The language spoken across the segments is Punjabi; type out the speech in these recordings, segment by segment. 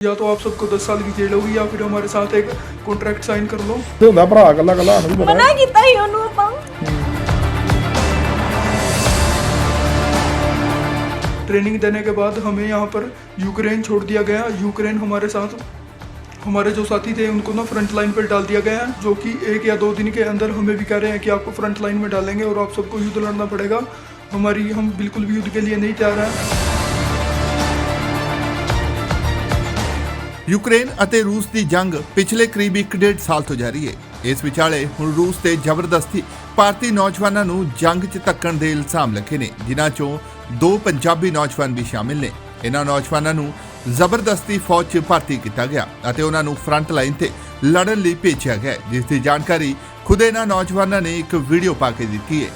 या तो आप सबको 10 साल की जेल होगी या फिर हमारे साथ एक कॉन्ट्रैक्ट साइन कर लो ਤੇ ਹੁੰਦਾ ਭਰਾ ਕੱਲਾ ਕੱਲਾ ਸਾਨੂੰ ਵੀ ਪਤਾ ਮਨਾ ਕੀਤਾ ਸੀ ਉਹਨੂੰ ਆਪਾਂ ट्रेनिंग देने के बाद हमें यहाँ पर यूक्रेन छोड़ दिया गया यूक्रेन हमारे साथ हमारे जो साथी थे उनको ना फ्रंट लाइन पर डाल दिया गया है जो कि एक या दो दिन के अंदर हमें भी कह रहे हैं कि आपको फ्रंट लाइन में डालेंगे और आप सबको युद्ध लड़ना पड़ेगा हमारी हम बिल्कुल भी युद्ध के लिए नहीं तैयार हैं ਯੂਕਰੇਨ ਅਤੇ ਰੂਸ ਦੀ ਜੰਗ ਪਿਛਲੇ ਕਰੀਬ 1.5 ਸਾਲ ਤੋਂ ਜਾਰੀ ਹੈ ਇਸ ਵਿਚਾਲੇ ਹੁਣ ਰੂਸ ਤੇ ਜ਼ਬਰਦਸਤੀ ਭਾਰਤੀ ਨੌਜਵਾਨਾਂ ਨੂੰ ਜੰਗ 'ਚ ਧੱਕਣ ਦੇ ਇਲਜ਼ਾਮ ਲੱਗੇ ਨੇ ਜਿਨ੍ਹਾਂ 'ਚੋਂ ਦੋ ਪੰਜਾਬੀ ਨੌਜਵਾਨ ਵੀ ਸ਼ਾਮਿਲ ਨੇ ਇਹਨਾਂ ਨੌਜਵਾਨਾਂ ਨੂੰ ਜ਼ਬਰਦਸਤੀ ਫੌਜ 'ਚ ਭਰਤੀ ਕੀਤਾ ਗਿਆ ਅਤੇ ਉਹਨਾਂ ਨੂੰ ਫਰੰਟ ਲਾਈਨ ਤੇ ਲੜਨ ਲਈ ਭੇਜਿਆ ਗਿਆ ਹੈ, ਜਿਸ ਦੀ ਜਾਣਕਾਰੀ ਖੁਦ ਇਹਨਾਂ ਨੌਜਵਾਨਾਂ ਨੇ ਇੱਕ ਵੀਡੀਓ ਪਾ ਕੇ ਦਿੱਤੀ ਹੈ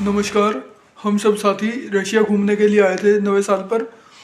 नमस्कार हम सब साथी रशिया घूमने के लिए आए थे नवे साल पर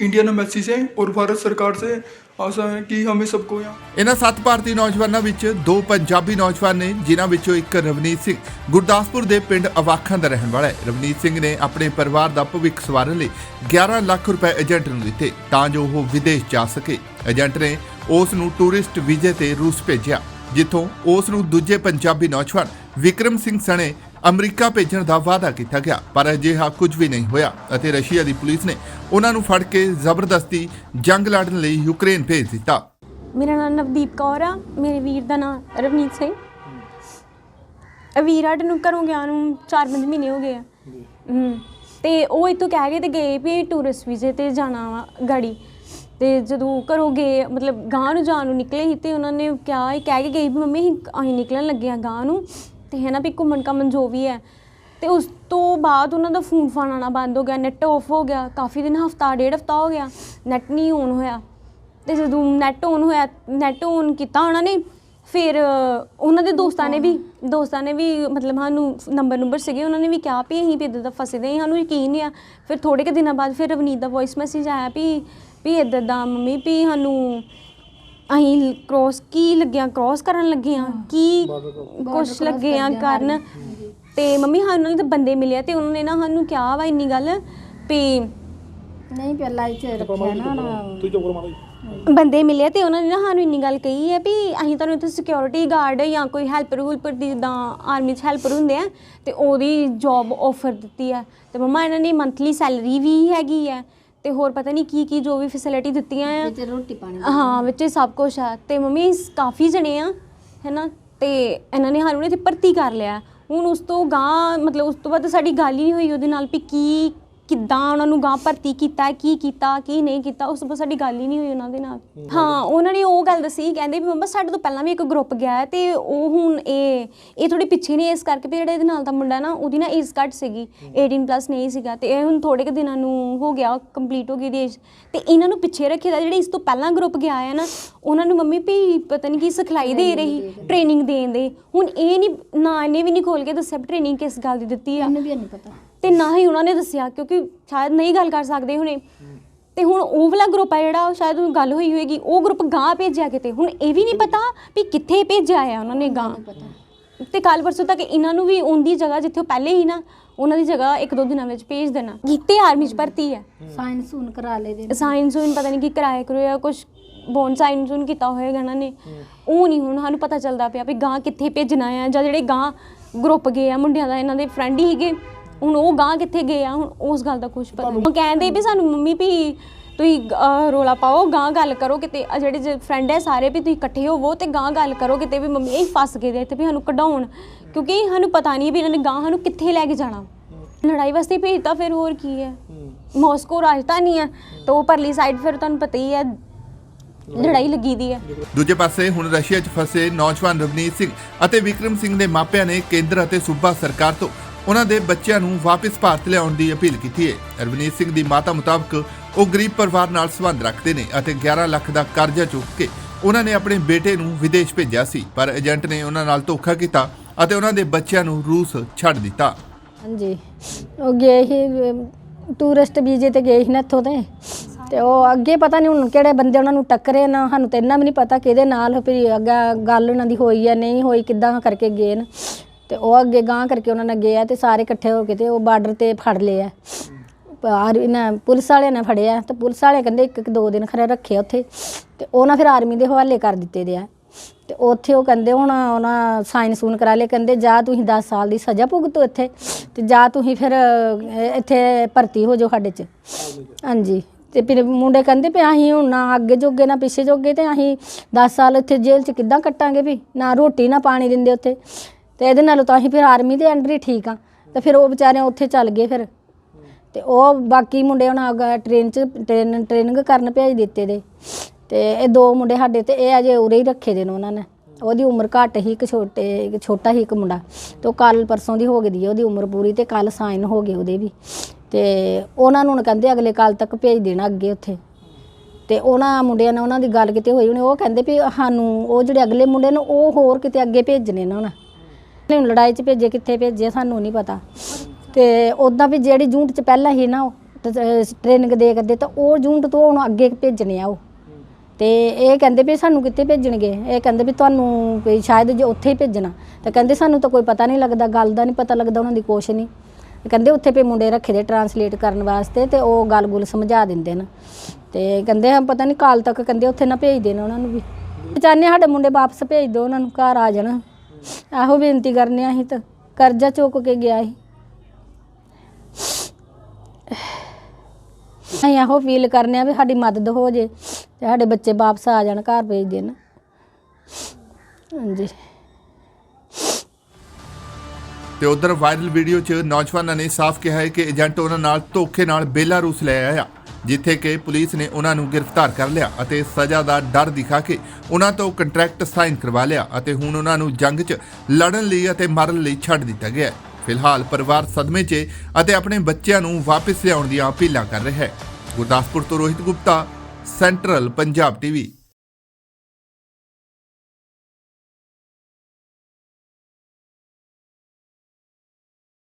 इंडियन एम्बेसी से और भारत सरकार से आशा है कि हमें सबको यहाँ ਇਹਨਾਂ ਸੱਤ ਭਾਰਤੀ ਨੌਜਵਾਨਾਂ ਵਿੱਚ ਦੋ ਪੰਜਾਬੀ ਨੌਜਵਾਨ ਨੇ ਜਿਨ੍ਹਾਂ ਵਿੱਚੋਂ ਇੱਕ ਰਵਨੀਤ ਸਿੰਘ ਗੁਰਦਾਸਪੁਰ ਦੇ ਪਿੰਡ ਅਵਾਖਾਂ ਦਾ ਰਹਿਣ ਵਾਲਾ ਹੈ ਰਵਨੀਤ ਸਿੰਘ ਨੇ ਆਪਣੇ ਪਰਿਵਾਰ ਦਾ ਭਵਿੱਖ ਸਵਾਰਨ ਲਈ 11 ਲੱਖ ਰੁਪਏ ਏਜੰਟ ਨੂੰ ਦਿੱਤੇ ਤਾਂ ਜੋ ਉਹ ਵਿਦੇਸ਼ ਜਾ ਸਕੇ ਏਜੰਟ ਨੇ ਉਸ ਨੂੰ ਟੂਰਿਸਟ ਵੀਜ਼ੇ ਤੇ ਰੂਸ ਭੇਜਿਆ ਜਿੱਥੋਂ ਉਸ ਨੂੰ ਦੂਜੇ ਪੰਜਾਬੀ ਨੌਜਵਾਨ ਵਿਕਰਮ ਸਿੰਘ ਸਣੇ ਅਮਰੀਕਾ ਭੇਜਣ ਦਾ ਵਾਅਦਾ ਕੀਤਾ ਗਿਆ, ਪਰ ਅਜਿਹਾ ਕੁਝ ਵੀ ਨਹੀਂ ਹੋਇਆ ਅਤੇ ਰਸ਼ੀਆ ਦੀ ਪੁਲਿਸ ਨੇ ਉਹਨਾਂ ਨੂੰ ਫੜ ਕੇ ਜ਼ਬਰਦਸਤੀ ਜੰਗ ਲੜਨ ਲਈ ਯੂਕਰੇਨ ਭੇਜ ਦਿੱਤਾ। ਮੇਰਾ ਨਾਮ ਨਵਦੀਪ ਕੌਰ ਆ, ਮੇਰੇ ਵੀਰ ਦਾ ਨਾਮ ਰਵਨੀਤ ਸਿੰਘ। ਵੀਰ ਸਾਡੇ ਨੂੰ ਘਰੋਂ ਗਿਆ ਨੂੰ 4-5 ਮਹੀਨੇ ਹੋ ਗਏ ਆ। ਹੂੰ, ਤੇ ਉਹ ਇੱਥੋਂ ਕਹਿ ਕੇ ਤੇ ਗਏ ਵੀ ਟੂਰਿਸਟ ਵੀਜ਼ੇ ਤੇ ਜਾਣਾ ਵਾ ਗਾੜੀ। ਤੇ ਜਦੋਂ ਘਰੋਂ ਗਏ, ਮਤਲਬ ਗਾਂ ਨੂੰ ਜਾਣ ਨੂੰ ਨਿਕਲੇ ਸੀ ਤੇ ਉਹਨਾਂ ਨੇ ਕਿਹਾ, ਇਹ ਕਹਿ ਕੇ ਗਈ ਵੀ ਮੰਮੀ ਅਸੀਂ ਅਸੀਂ ਨਿਕਲਣ ਲੱਗੇ ਆ ਗਾਂ ਨੂੰ। ਤੇ ਹੈ ਨਾ ਵੀ ਘੁੰਮਣ ਘਾਮਣ ਜੋ ਵੀ ਹੈ। ਤੇ ਉਸ ਤੋਂ ਬਾਅਦ ਉਹਨਾਂ ਦਾ ਫੋਨ ਫਾਨ ਆਉਣਾ ਬੰਦ ਹੋ ਗਿਆ ਨੈਟ ਆਫ ਹੋ ਗਿਆ। ਕਾਫੀ ਦਿਨ ਹਫਤਾ ਡੇਢ ਹਫਤਾ ਹੋ ਗਿਆ। ਨੈਟ ਨਹੀਂ ਔਨ ਹੋਇਆ। ਤੇ ਜਦੋਂ ਨੈਟ ਔਨ ਹੋਇਆ ਨੈਟ ਔਨ ਕੀਤਾ ਉਹਨਾਂ ਨੇ ਫਿਰ ਉਹਨਾਂ ਦੇ ਦੋਸਤਾਂ ਨੇ ਵੀ ਦੋਸਤਾਂ ਨੇ ਵੀ ਮਤਲਬ ਸਾਨੂੰ ਨੰਬਰ ਨੰਬਰ ਸੀਗੇ ਉਹਨਾਂ ਨੇ ਵੀ ਕਿਹਾ ਵੀ ਅਸੀਂ ਵੀ ਇੱਦਾਂ ਦਾ ਫਸੇ ਦੇ ਸਾਨੂੰ ਯਕੀਨ ਨਹੀਂ ਆ। ਫਿਰ ਥੋੜੇ ਕੁ ਦਿਨਾਂ ਬਾਅਦ ਫਿਰ ਰਵਨੀਤ ਦਾ ਵੌਇਸ ਮੈਸੇਜ ਆਇਆ ਵੀ ਵੀ ਇੱਦਾਂ ਦਾ ਮੰਮੀ ਵੀ ਸਾਨੂੰ ਅਸੀਂ ਕ੍ਰੋਸ ਕੀ ਲੱਗਿਆ ਕ੍ਰੋਸ ਕਰਨ ਲੱਗੇ ਆ ਕੀ ਕੁਛ ਲੱਗੇ ਆ ਕਰਨ। ਤੇ ਮੰਮੀ ਸਾਨੂੰ ਤਾਂ ਬੰਦੇ ਮਿਲਿਆ ਤੇ ਉਹਨਾਂ ਨੇ ਨਾ ਸਾਨੂੰ ਕਿਹਾ ਵਾ ਇੰਨੀ ਗੱਲ ਵੀ ਨਹੀਂ ਪਹਿਲਾਂ ਇੱਥੇ ਰੱਖਿਆ ਨਾ ਨਾ। ਤੂੰ ਚੁੱਪ ਜੀ। ਬੰਦੇ ਮਿਲੇ ਤੇ ਉਹਨਾਂ ਨੇ ਨਾ ਸਾਨੂੰ ਇੰਨੀ ਗੱਲ ਕਹੀ ਹੈ ਵੀ ਅਸੀਂ ਤੁਹਾਨੂੰ ਇੱਥੇ ਸਿਕਿਉਰਿਟੀ ਗਾਰਡ ਜਾਂ ਕੋਈ ਹੈਲਪਰ ਹੁਲਪਰ ਦੀ ਜਿੱਦਾਂ ਆਰਮੀ 'ਚ ਹੈਲਪਰ ਹੁੰਦੇ ਆ ਤੇ ਉਹਦੀ ਜੌਬ ਆਫਰ ਦਿੱਤੀ ਹੈ। ਤੇ ਮਮਾ ਇਹਨਾਂ ਨੇ ਮੰਥਲੀ ਸੈਲਰੀ ਵੀ ਹੈਗੀ ਹੈ। ਤੇ ਹੋਰ ਪਤਾ ਨਹੀਂ ਕੀ ਕੀ ਜੋ ਵੀ ਫੈਸਿਲਿਟੀ ਦਿੱਤੀਆਂ ਆ। ਵਿੱਚ ਰੋਟੀ ਪਾਣੀ ਹਾਂ ਵਿੱਚ ਸਭ ਕੁਝ ਆ। ਤੇ ਮੰਮੀ ਸ- ਕਾਫੀ ਜਣੇ ਆ ਹੈਨਾ? ਤੇ ਇਹਨਾਂ ਨੇ ਸਾਨੂੰ ਇੱਥੇ ਭਰਤੀ ਕਰ ਲਿਆ। ਹੁਣ ਉਸ ਤੋਂ ਗਾਂ ਮਤਲਬ ਉਸ ਤੋਂ ਬਾਅਦ ਸਾਡੀ ਗੱਲ ਹੀ ਨਹੀਂ ਹੋਈ ਉਹਦੇ ਨਾਲ ਵੀ ਕੀ ਕਿੱਦਾਂ ਉਹਨਾਂ ਨੂੰ ਗਾਂ ਭਰਤੀ ਕੀਤਾ ਕੀ ਕੀਤਾ ਕੀ ਨਹੀਂ ਕੀਤਾ ਉਸ ਤੋਂ ਬਾਅਦ ਸਾਡੀ ਗੱਲ ਹੀ ਨਹੀਂ ਹੋਈ ਉਹਨਾਂ ਦੇ ਨਾਲ। ਹਾਂ ਉਹਨਾਂ ਨੇ ਉਹ ਗੱਲ ਦੱਸੀ ਕਹਿੰਦੇ ਵੀ ਮੰਮਾ ਸਾਡੇ ਤੋਂ ਪਹਿਲਾਂ ਵੀ ਇੱਕ ਗਰੁੱਪ ਗਿਆ ਹੈ ਤੇ ਉਹ ਹੁਣ ਇਹ ਇਹ ਥੋੜੀ ਪਿੱਛੇ ਨੇ ਇਸ ਕਰਕੇ ਵੀ ਜਿਹੜਾ ਇਹਦੇ ਨਾਲ ਦਾ ਮੁੰਡਾ ਨਾ ਉਹਦੀ ਨਾ ਏਜ ਘੱਟ ਸੀਗੀ 18 ਪਲੱਸ ਨਹੀਂ ਸੀਗਾ ਤੇ ਇਹ ਹੁਣ ਥੋੜੇ ਕੁ ਦਿਨਾਂ ਨੂੰ ਹੋ ਗਿਆ ਕੰਪਲੀਟ ਹੋ ਗਈ ਦੀ ਏਜ ਤੇ ਇਹਨਾਂ ਨੂੰ ਪਿੱਛੇ ਰੱਖਿਆ ਦਾ ਜਿਹੜੇ ਇਸ ਤੋਂ ਪਹਿਲਾਂ ਗਰੁੱਪ ਗਿਆ ਹੈ ਨਾ ਉਹਨਾਂ ਨੂੰ ਮੰਮੀ ਵੀ ਪਤਾ ਨਹੀਂ ਕੀ ਸਿਖਲਾਈ ਦੇ ਰਹੀ ਟ੍ਰੇਨਿੰਗ ਦੇਣ ਦੇ। ਹੁਣ ਇਹ ਨਹੀਂ ਨਾ ਇਹਨੇ ਵੀ ਨਹੀਂ ਖੋਲ ਕੇ ਦੱਸਿਆ ਟ੍ਰੇਨਿੰਗ ਕਿਸ ਗੱਲ ਦੀ ਦਿੱਤੀ ਆ। ਇਹਨੂੰ ਵੀ ਨਹੀਂ ਪਤਾ। ਤੇ ਨਾ ਹੀ ਉਹਨਾਂ ਨੇ ਦੱਸਿਆ ਕਿਉਂਕਿ ਸ਼ਾਇਦ ਨਹੀਂ ਗੱਲ ਕਰ ਸਕਦੇ ਹੁਣੇ। ਤੇ ਹੁਣ ਉਹ ਵਾਲਾ ਗਰੁੱਪ ਆ ਜਿਹੜਾ ਉਹ ਸ਼ਾਇਦ ਉਹ ਗੱਲ ਹੋਈ ਹੋਏਗੀ ਉਹ ਗਰੁੱਪ ਗਾਂ ਭੇਜਿਆ ਕਿਤੇ? ਹੁਣ ਇਹ ਵੀ ਨਹੀਂ ਪਤਾ ਵੀ ਕਿੱਥੇ ਭੇਜਿਆ ਆ ਉਹਨਾਂ ਨੇ ਗਾਂ ਤੇ ਕੱਲ ਪਰਸੋਂ ਤੱਕ ਇਹਨਾਂ ਨੂੰ ਵੀ ਉਹਦੀ ਜਗ੍ਹਾ ਜਿੱਥੇ ਉਹ ਪਹਿਲੇ ਹੀ ਨਾ ਉਹਨਾਂ ਦੀ ਜਗ੍ਹਾ ਇੱਕ ਦੋ ਦਿਨਾਂ ਵਿੱਚ ਭੇਜ ਦੇਣਾ। ਕੀਤੇ ਆਰਮੀ ਚ ਭਰਤੀ ਹੈ ਸਾਇਨ ਸੂਨ ਕਰਾ ਲੇ ਦੇ ਸਾਇੰਸ ਨੂੰ ਪਤਾ ਨਹੀਂ ਕੀ ਕਰਾਇਆ ਕਰੋ ਜਾਂ ਕੁਝ ਬੋਨ ਸਾਇੰਸ ਨੂੰ ਕੀਤਾ ਹੋਏਗਾ ਇਹਨਾਂ ਨੇ। ਉਹ ਨਹੀਂ ਹੁਣ ਸਾਨੂੰ ਪਤਾ ਚੱਲਦਾ ਪਿਆ ਵੀ ਗਾਂ ਕਿੱਥੇ ਭੇਜਣਾ ਆ ਜਾਂ ਜਿਹੜੇ ਗਾਂ ਗਰੁੱਪ ਗਏ ਆ ਮੁੰਡਿਆਂ ਦਾ ਇਹਨਾਂ ਦੇ ਫਰੈਂਡ ਹੀ ਸੀਗੇ ਹੁਣ ਉਹ ਗਾਂ ਕਿੱਥੇ ਗਏ ਆ? ਹੁਣ ਉਸ ਗੱਲ ਦਾ ਕੁਝ ਪਤਾ ਨਹੀਂ। ਉਹ ਕਹਿੰਦੇ ਵੀ ਸਾਨੂੰ ਮੰਮੀ ਵੀ ਤੁਸੀਂ ਅਹ, ਰੌਲਾ ਪਾਓ ਗਾਂ ਗੱਲ ਕਰੋ ਕਿਤੇ। ਜਿਹੜੇ ਫਰੈਂਡ ਹੈ ਸਾਰੇ ਵੀ ਤੁਸੀਂ ਇਕੱਠੇ ਹੋਵੋ ਤੇ ਗਾਂ ਗੱਲ ਕਰੋ ਕਿਤੇ ਵੀ ਮੰਮੀ ਇਹ ਫਸ ਗਏ ਦੇ ਇੱਥੇ ਵੀ ਸਾਨੂੰ ਕਢਾਉਣ। ਕਿਉਂਕਿ ਸਾਨੂੰ ਪਤਾ ਨਹੀਂ ਵੀ ਇਹਨਾਂ ਨੇ ਗਾਂ ਸਾਨੂੰ ਕਿੱਥੇ ਲੈ ਕੇ ਜਾਣਾ। ਲੜਾਈ ਵਾਸਤੇ ਭੇਜਤਾ ਫਿਰ ਹੋਰ ਕੀ ਹੈ? ਮਾਸਕੋ ਰਾਜਧਾਨੀ ਹੈ ਤਾਂ ਉਹ ਪਰਲੀ ਸਾਈਡ ਫਿਰ ਤੁਹਾਨੂੰ ਪਤਾ ਹੀ ਹੈ ਲੜਾਈ ਲੱਗੀ ਦੀ ਹੈ। ਦੂਜੇ ਪਾਸੇ ਹੁਣ ਰਸ਼ੀਆ 'ਚ ਫਸੇ ਨੌਜਵਾਨ ਰਵਨੀਤ ਸਿੰਘ ਅਤੇ ਵਿਕਰਮ ਸਿੰਘ ਦੇ ਮਾਪਿਆਂ ਨੇ ਕੇਂਦਰ ਅਤੇ ਸੂਬਾ ਸਰਕਾਰ ਤੋਂ ਉਹਨਾਂ ਦੇ ਬੱਚਿਆਂ ਨੂੰ ਵਾਪਸ ਭਾਰਤ ਲਿਆਉਣ ਦੀ ਅਪੀਲ ਕੀਤੀ ਹੈ। ਰਵਨੀਤ ਸਿੰਘ ਦੀ ਮਾਤਾ ਮੁਤਾਬਕ ਉਹ ਗਰੀਬ ਪਰਿਵਾਰ ਨਾਲ ਸੰਬੰਧ ਰੱਖਦੇ ਨੇ ਅਤੇ 11 ਲੱਖ ਦਾ ਕਰਜ਼ਾ ਚੁੱਕ ਕੇ ਉਹਨਾਂ ਨੇ ਆਪਣੇ ਬੇਟੇ ਨੂੰ ਵਿਦੇਸ਼ ਭੇਜਿਆ ਸੀ, ਪਰ ਏਜੰਟ ਨੇ ਉਹਨਾਂ ਨਾਲ ਧੋਖਾ ਕੀਤਾ ਅਤੇ ਉਹਨਾਂ ਦੇ ਬੱਚਿਆਂ ਨੂੰ ਰੂਸ ਛੱਡ ਦਿੱਤਾ। ਹਾਂਜੀ। ਉਹ ਗਏ ਸੀ, ਟੂਰਿਸਟ ਵੀਜ਼ੇ ਤੇ ਗਏ ਸੀ ਨਾ ਇੱਥੋਂ ਤੇ ਤੇ ਉਹ ਅੱਗੇ ਪਤਾ ਨਹੀਂ ਹੁਣ ਕਿਹੜੇ ਬੰਦੇ ਉਹਨਾਂ ਨੂੰ ਟੱਕਰੇ ਨਾ, ਸਾਨੂੰ ਤੇ ਇੰਨਾ ਵੀ ਨਹੀਂ ਪਤਾ ਕਿਹਦੇ ਨਾਲ, ਵੀ ਅੱਗਾ ਗੱਲ ਉਹਨਾਂ ਦੀ ਹੋਈ ਆ ਨਹੀਂ ਹੋਈ, ਕਿੱਦਾਂ ਕਰਕੇ ਗਏ ਨੇ। ਤੇ ਉਹ ਅੱਗੇ ਗਾਂ ਕਰਕੇ ਉਹਨਾਂ ਨੇ ਗਏ ਆ ਤੇ ਸਾਰੇ ਇਕੱਠੇ ਹੋ ਕੇ ਤੇ ਉਹ ਬਾਰਡਰ ਤੇ ਫੜ ਲਏ ਆ। ਆਰ ਇਹਨਾਂ ਪੁਲਿਸ ਵਾਲਿਆਂ ਨੇ ਫੜਿਆ ਤੇ ਪੁਲਿਸ ਵਾਲੇ ਕਹਿੰਦੇ ਇੱਕ ਇੱਕ ਦੋ ਦਿਨ ਖਰੇ ਰੱਖੇ ਉੱਥੇ ਤੇ ਨਾ ਫਿਰ ਆਰਮੀ ਦੇ ਹਵਾਲੇ ਕਰ ਦਿੱਤੇ ਦੇ ਆ। ਤੇ ਉੱਥੇ ਉਹ ਕਹਿੰਦੇ ਹੁਣ ਉਹਨਾਂ ਸਾਈਨ ਸੂਨ ਕਰਾ ਲਏ, ਕਹਿੰਦੇ ਜਾਂ ਤੁਸੀਂ 10 ਸਾਲ ਦੀ ਸਜ਼ਾ ਭੁਗਤੋ ਇੱਥੇ ਤੇ ਜਾਂ ਤੁਸੀਂ ਫਿਰ ਇੱਥੇ ਭਰਤੀ ਹੋ ਜਾਓ ਸਾਡੇ ਚ। ਹਾਂਜੀ, ਤੇ ਫਿਰ ਮੁੰਡੇ ਕਹਿੰਦੇ ਵੀ ਅਸੀਂ ਹੁਣ ਨਾ ਅੱਗੇ ਜੋਗੇ ਨਾ ਪਿੱਛੇ ਜੋਗੇ ਤੇ ਅਸੀਂ 10 ਸਾਲ ਇੱਥੇ ਜੇਲ੍ਹ ਚ ਕਿੱਦਾਂ ਕੱਟਾਂਗੇ ਵੀ, ਨਾ ਰੋਟੀ ਨਾ ਪਾਣੀ ਦਿੰਦੇ ਉੱਥੇ। ਤੇ ਇਹਦੇ ਨਾਲੋਂ ਤਾਂ ਅਸੀਂ ਫਿਰ ਆਰਮੀ ਦੇ ਅੰਡਰ ਹੀ ਠੀਕ ਆ। ਤੇ ਫਿਰ ਉਹ ਵਿਚਾਰੇ ਉੱਥੇ ਚੱਲ ਗਏ ਫਿਰ। ਤੇ ਉਹ ਬਾਕੀ ਮੁੰਡੇ ਹੁਣ ਅੱਗੇ ਟ੍ਰੇਨ ਚ ਟ੍ਰੇਨ ਟ੍ਰੇਨਿੰਗ ਕਰਨ ਭੇਜ ਦਿੱਤੇ ਦੇ। ਤੇ ਇਹ ਦੋ ਮੁੰਡੇ ਸਾਡੇ ਤੇ ਇਹ ਅਜੇ ਉਰੇ ਹੀ ਰੱਖੇ ਦੇ ਨੇ ਉਹਨਾਂ ਨੇ। ਉਹਦੀ ਉਮਰ ਘੱਟ ਹੀ, ਇੱਕ ਛੋਟੇ, ਇੱਕ ਛੋਟਾ ਹੀ ਇੱਕ ਮੁੰਡਾ। ਤੇ ਉਹ ਕੱਲ ਪਰਸੋਂ ਦੀ ਹੋ ਗਈ ਦੀ ਹੈ ਉਹਦੀ ਉਮਰ ਪੂਰੀ ਤੇ ਕੱਲ ਸਾਈਨ ਹੋ ਗਏ ਉਹਦੇ ਵੀ। ਤੇ ਉਹਨਾਂ ਨੂੰ ਹੁਣ ਕਹਿੰਦੇ ਅਗਲੇ ਕੱਲ ਤੱਕ ਭੇਜ ਦੇਣਾ ਅੱਗੇ ਉੱਥੇ। ਤੇ ਉਹਨਾਂ ਮੁੰਡਿਆਂ ਨਾਲ ਉਹਨਾਂ ਦੀ ਗੱਲ ਕਿਤੇ ਹੋਈ ਉਹਨੇ ਉਹ ਕਹਿੰਦੇ ਵੀ ਸਾਨੂੰ, ਉਹ ਜਿਹੜੇ ਅਗਲੇ ਮੁੰਡੇ ਨੇ, ਉਹ ਹੋਰ ਕਿਤੇ ਅੱਗੇ ਭੇਜਣੇ ਨੇ ਉਹਨਾਂ। ਨੇ ਲੜਾਈ 'ਚ ਭੇਜੇ, ਕਿੱਥੇ ਭੇਜੇ ਸਾਨੂੰ ਨਹੀਂ ਪਤਾ। ਤੇ ਉਦਾਂ ਵੀ ਜਿਹੜੀ ਜੂਨਟ 'ਚ ਪਹਿਲਾਂ ਹੀ ਨਾ ਉਹ ਟ੍ਰੇਨਿੰਗ ਦੇ ਕਰਦੇ, ਤਾਂ ਉਹ ਜੂਨਟ ਤੋਂ ਹੁਣ ਅੱਗੇ ਭੇਜਣੇ ਆ ਉਹ। ਤੇ ਇਹ ਕਹਿੰਦੇ ਵੀ ਸਾਨੂੰ ਕਿੱਥੇ ਭੇਜਣਗੇ? ਇਹ ਕਹਿੰਦੇ ਵੀ ਤੁਹਾਨੂੰ ਵੀ ਸ਼ਾਇਦ ਜੇ ਉੱਥੇ ਹੀ ਭੇਜਣਾ। ਤਾਂ ਕਹਿੰਦੇ ਸਾਨੂੰ ਤਾਂ ਕੋਈ ਪਤਾ ਨਹੀਂ ਲੱਗਦਾ, ਗੱਲ ਦਾ ਨਹੀਂ ਪਤਾ ਲੱਗਦਾ, ਉਹਨਾਂ ਦੀ ਕੁਛ ਨਹੀਂ ਕਹਿੰਦੇ ਉੱਥੇ ਪੇ ਮੁੰਡੇ ਰੱਖੇ ਦੇ ਟਰਾਂਸਲੇਟ ਕਰਨ ਵਾਸਤੇ ਤੇ ਉਹ ਗੱਲ-ਗੁਲ ਸਮਝਾ ਦਿੰਦੇ ਨੇ। ਤੇ ਕਹਿੰਦੇ ਹਾਂ ਪਤਾ ਨਹੀਂ ਕਾਲ ਤੱਕ ਕਹਿੰਦੇ ਉੱਥੇ ਨਾ ਭੇਜ ਦੇਣਾ ਉਹਨਾਂ ਨੂੰ ਵੀ। ਚਾਹੁੰਦੇ ਹਾਂ ਸਾਡੇ ਮੁੰਡੇ ਵਾਪਸ ਭੇਜ ਦਿਓ ਉਹਨਾਂ ਨੂੰ, ਘਰ ਆ ਜਾਣ। ਇਹੋ ਬੇਨਤੀ ਕਰਨੇ ਆ ਤਾਂ, ਕਰਜ਼ਾ ਚੁੱਕ ਕੇ ਗਿਆ ਸੀ। ਅਸੀਂ ਇਹੋ ਫੀਲ ਕਰਨੇ ਆ ਵੀ ਸਾਡੀ ਮਦਦ ਹੋ ਜੇ ਤੇ ਸਾਡੇ ਬੱਚੇ ਵਾਪਸ ਆ ਜਾਣ, ਘਰ ਭੇਜ ਦੇਣ। ਹਾਂਜੀ। ਤੇ ਉਧਰ ਵਾਇਰਲ ਵੀਡੀਓ 'ਚ ਨੌਜਵਾਨਾਂ ਨੇ ਸਾਫ਼ ਕਿਹਾ ਹੈ ਕਿ ਏਜੰਟ ਉਹਨਾਂ ਨਾਲ ਧੋਖੇ ਨਾਲ ਬੇਲਾਰੂਸ ਲੈ ਆਇਆ। ਜਿੱਥੇ ਕਿ ਪੁਲਿਸ ਨੇ ਉਹਨਾਂ ਨੂੰ ਗ੍ਰਿਫਤਾਰ ਕਰ ਲਿਆ ਅਤੇ ਸਜ਼ਾ ਦਾ ਡਰ ਦਿਖਾ ਕੇ ਉਹਨਾਂ ਤੋਂ ਕੰਟਰੈਕਟ ਸਾਈਨ ਕਰਵਾ ਲਿਆ ਅਤੇ ਹੁਣ ਉਹਨਾਂ ਨੂੰ ਜੰਗ 'ਚ ਲੜਨ ਲਈ ਅਤੇ ਮਰਨ ਲਈ ਛੱਡ ਦਿੱਤਾ ਗਿਆ ਹੈ। ਫਿਲਹਾਲ ਪਰਿਵਾਰ ਸਦਮੇ 'ਚ ਅਤੇ ਆਪਣੇ ਬੱਚਿਆਂ ਨੂੰ ਵਾਪਸ ਲਿਆਉਣ ਦੀਆਂ ਅਪੀਲਾਂ ਕਰ ਰਿਹਾ ਹੈ ਗੁਰਦਾਸਪੁਰ ਤੋਂ ਰੋਹਿਤ ਗੁਪਤਾ, ਸੈਂਟਰਲ ਪੰਜਾਬ ਟੀਵੀ